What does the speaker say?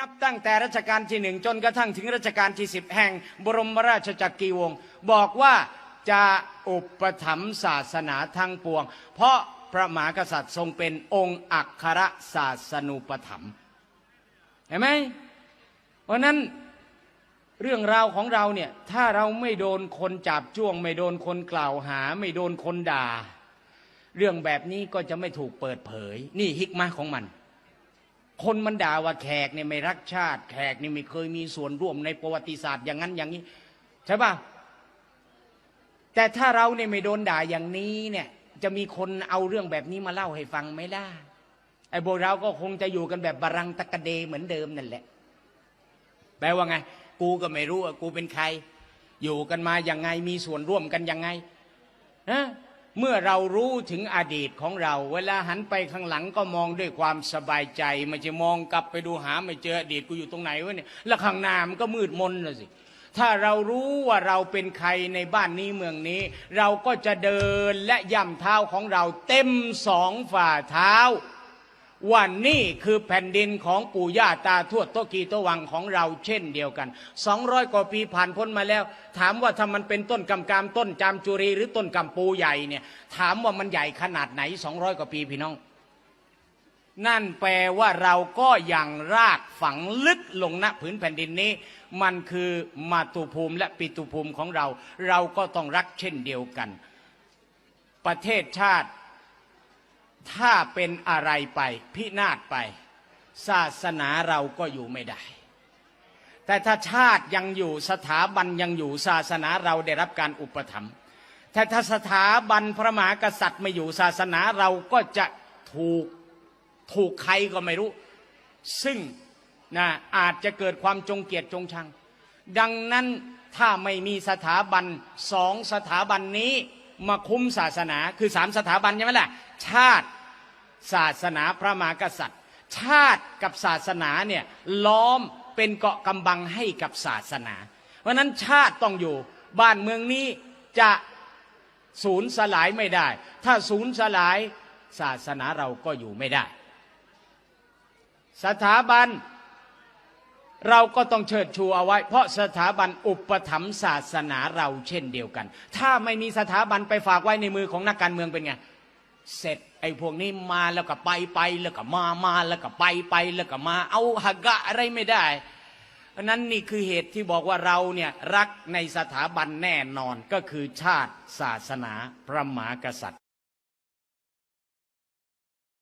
นับตั้งแต่รัชกาลที่หนึ่งจนกระทั่งถึงรัชกาลที่สิบแห่งบรมราชจักรีวงศ์บอกว่าจะอุปถัมภ์ศาสนาทั้งปวง เพราะพระมหากษัตริย์ทรงเป็นองค์อัครศาสนูปถัมภ์เห็นไหมเพราะฉะนั้นเรื่องราวของเราเนี่ยถ้าเราไม่โดนคนจับจ้วง ไม่โดนคนกล่าวหา ไม่โดนคนด่า เรื่องแบบนี้ก็จะไม่ถูกเปิดเผย นี่ฮิกมาของมัน คนมันด่าว่าแขกเนี่ยไม่รักชาติ แขกนี่ไม่เคยมีส่วนร่วมในประวัติศาสตร์อย่างนั้นอย่างนี้ ใช่ปะแต่ถ้าเราเนี่ยไม่โดนด่าอย่างนี้เนี่ย จะมีคนเอาเรื่องแบบนี้มาเล่าให้ฟังไหมล่ะไอ้พวกเราก็คงจะอยู่กันแบบบารังตะกะเดเหมือนเดิมนั่นแหละ แปลว่าไง กูก็ไม่รู้ว่ากูเป็นใคร อยู่กันมาอย่างไงมีส่วนร่วมกันยังไงฮะ เมื่อเรารู้ถึงอดีตของเรา เวลาหันไปข้างหลังก็มองด้วยความสบายใจไม่จะมองกลับไปดูหาไม่เจออดีตกูอยู่ตรงไหนวะเนี่ยแล้วข้างหน้ามันก็มืดมนเลยสิถ้าเรารู้ว่าเราเป็นใครในบ้านนี้เมืองนี้ เราก็จะเดินและย่ำเท้าของเราเต็มสองฝ่าเท้า ว่านี่คือแผ่นดินของปู่ย่าตาทวดโตกีโตวังของเราเช่นเดียวกัน 200 กว่าปีผ่านพ้นมาแล้ว ถามว่าถ้ามันเป็นต้นกำกามต้นจามจุรี หรือต้นกำปูใหญ่เนี่ย ถามว่ามันใหญ่ขนาดไหน 200 กว่าปีพี่น้อง นั่นแปลว่าเราก็ยังรากฝังลึกลงณผืนแผ่นดินนี้ มันคือมาตุภูมิและปิตุภูมิของเรา เราก็ต้องรักเช่นเดียวกัน ประเทศชาติ ถ้าเป็นอะไรไปพินาศไป ศาสนาเราก็อยู่ไม่ได้ แต่ถ้าชาติยังอยู่สถาบันยังอยู่ศาสนาเราได้รับการอุปถัมภ์แต่ถ้าสถาบันพระมหากษัตริย์ไม่อยู่ศาสนาเราก็จะถูกถูกใครก็ไม่รู้ ซึ่งนะอาจจะเกิดความจงเกียดจงชัง ดังนั้นถ้าไม่มีสถาบันสองสถาบันนี้ มาคุ้มศาสนาคือสามสถาบันใช่ไหมล่ะชาติศาสนาพระมหากษัตริย์ ชาติกับศาสนาเนี่ยล้อมเป็นเกาะกำบังให้กับศาสนา เพราะนั้นชาติต้องอยู่บ้านเมืองนี้จะศูนย์สลายไม่ได้ ถ้าศูนย์สลายศาสนาเราก็อยู่ไม่ได้ สถาบัน เราก็ต้องเชิดชูเอาไว้ เพราะสถาบันอุปถัมภ์ศาสนาเราเช่นเดียวกัน ถ้าไม่มีสถาบันไปฝากไว้ในมือของนักการเมืองเป็นไง เสร็จไอ้พวกนี้มาแล้วก็ไปไปแล้วก็มามาแล้วก็ไปไปแล้วก็มา เอาหักกะอะไรไม่ได้นั้นนี่คือเหตุที่บอกว่าเราเนี่ยรักในสถาบันแน่นอนก็คือชาติศาสนาพระมหากษัตริย์